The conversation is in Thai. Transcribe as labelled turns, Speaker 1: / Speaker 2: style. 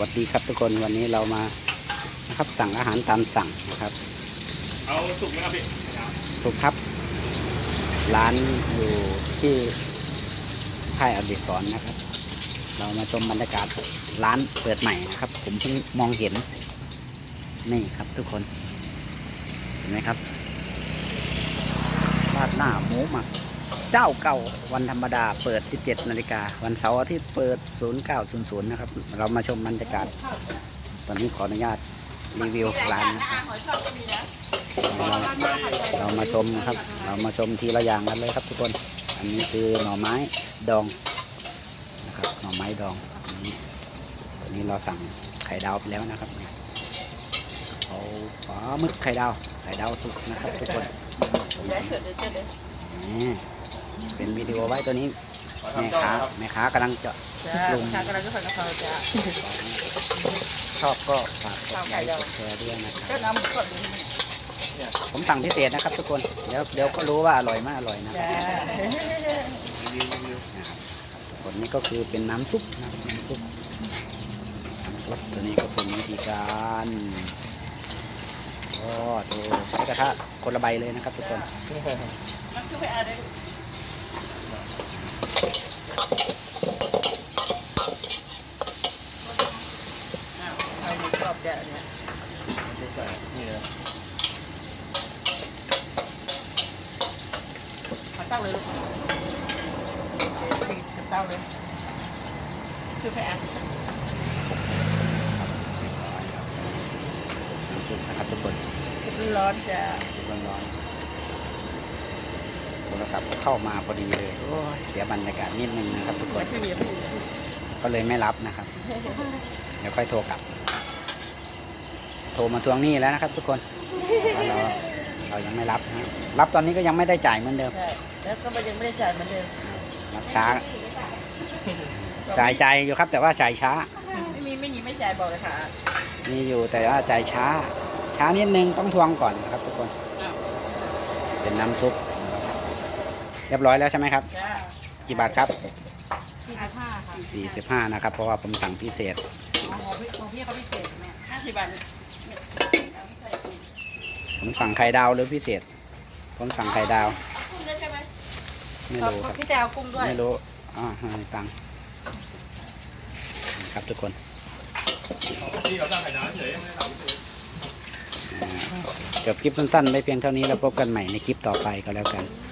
Speaker 1: วัสดีครับทุกคนวันนี้เรามานะครับสั่งอาหารตามสั่งนะครับ
Speaker 2: เอาสุกไหมครับพี่
Speaker 1: สุขครับร้านอยู่ที่ค่ายอดิศรนะครับ เรามาชมบรรยากาศร้านเปิดใหม่นะครับ ผมเพิ่งมองเห็นนี่ครับทุกคนเห็นไหมครับราดหน้าหมูหมัก เจ้าเก่าวันธรรมดาเปิด 17 นาฬิกา วันเสาร์อาทิตย์เปิด 0900 นะครับ เรามาชมบรรยากาศ ตอนนี้ขออนุญาตรีวิวร้านนะครับเราเรามาชมนะครับ เรามาชมทีละอย่างกันเลยครับทุกคน อันนี้คือหน่อไม้ดองนะครับ หน่อไม้ดองอันนี้อันนี้เราสั่งไข่ดาวไปแล้วนะครับเอาปลาหมึกไข่ดาว ไข่ดาวสุกนะครับทุกคน นี่ เป็นวิดีโอไว้ตัวนี้แม่ค้าแม่ค้ากำลังจะ
Speaker 3: จ้าลูกค้ากำลังจะใส่กะเพราจ้า
Speaker 1: ชอบก็ฝากกด
Speaker 3: ข้าว
Speaker 1: ไล
Speaker 3: ไข่
Speaker 1: ค์
Speaker 3: ดาว
Speaker 1: กดแชร์ด้วยนะครับ
Speaker 3: ก็น้ำสด
Speaker 1: ผมสั่งพิเศษนะครับ ทุกคนเดี๋ยวเดี๋ยวก็รู้ว่าอร่อยมากอร่อยนะ
Speaker 3: จ้า
Speaker 2: รีวิวรีวิว
Speaker 1: ผลนี้ก็คือเป็นน้ำซุปนะครับน้ำซุปน้ำซุปตัวนี้ก็เป็นวิธีการโอ้ดูใช้กระทะคนละใบเลยนะครับ ทุกคน
Speaker 3: มันคือไปอะไรอ้าวเอาหมูกรอบจ้ะเนี่ย
Speaker 2: ดูใส่นี่นะ
Speaker 3: มาตั้งเลยลูกปิดกับเต้าเลยคือไปอะ
Speaker 1: น้ำซุปนะครับทุกคน
Speaker 3: ร้อนจ้ะ
Speaker 1: ร้อนร้อนโทรศัพท์ก็เข้ามาพอดีเลยโอ้ยเสียบรรยากาศนิดนึงนะครับทุกคนก็เลยไม่รับนะครับ เดี๋ยวค่อยโทรกลับ โทรมาทวงหนี้แล้วนะครับ ทุกคนว่าเราเรายังไม่รับนะฮะรับตอนนี้ก็ยังไม่ได้จ่ายเหมือนเดิม
Speaker 3: ใช่แล้วก็มันยังไม่ได้จ่ายเหมือนเดิม
Speaker 1: รับช้าจ่ายใจายอยู่ครับ แต่ว่าจ่ายช้า
Speaker 3: ไม่มีไม่มีไม่จ่ายบอกเลยค่ะ
Speaker 1: มีอยู่แต่ว่าจ่ายช้า ช้านิดนึงต้องทวงก่อนนะครับ ทุกคน
Speaker 3: อ้าว
Speaker 1: เป็นน้ำซุปเรียบร้อยแล้วใช่ไหมครับ
Speaker 3: จ้า
Speaker 1: กี่บาทครับ
Speaker 3: สี่สิบห้าค่ะ
Speaker 1: 45นะครับ เพราะว่าผมสั่งพิเศษ
Speaker 3: ของพี่ของพี่เขาพิเศษแม่ห้าสิบบาท
Speaker 1: ผมสั่งไข่ดาวหรือพิเศษ ผมสั่งไข่ดาว
Speaker 3: กุ้งด้วยใช่ไหม
Speaker 1: ไม่
Speaker 3: ขอบ
Speaker 1: รู้ครับ
Speaker 3: พี่แจวกุ้งด้วย
Speaker 1: ไม่รู้อ่าให้ตังค์ครับทุกคน
Speaker 2: ที่เราตั้งไข่น้ำเฉยไม่ได้ถามพิเศษ
Speaker 1: จบคลิปสั้นๆไปเพียงเท่านี้แล้วพบกันใหม่ในคลิปต่อไปก็แล้วกัน
Speaker 3: ค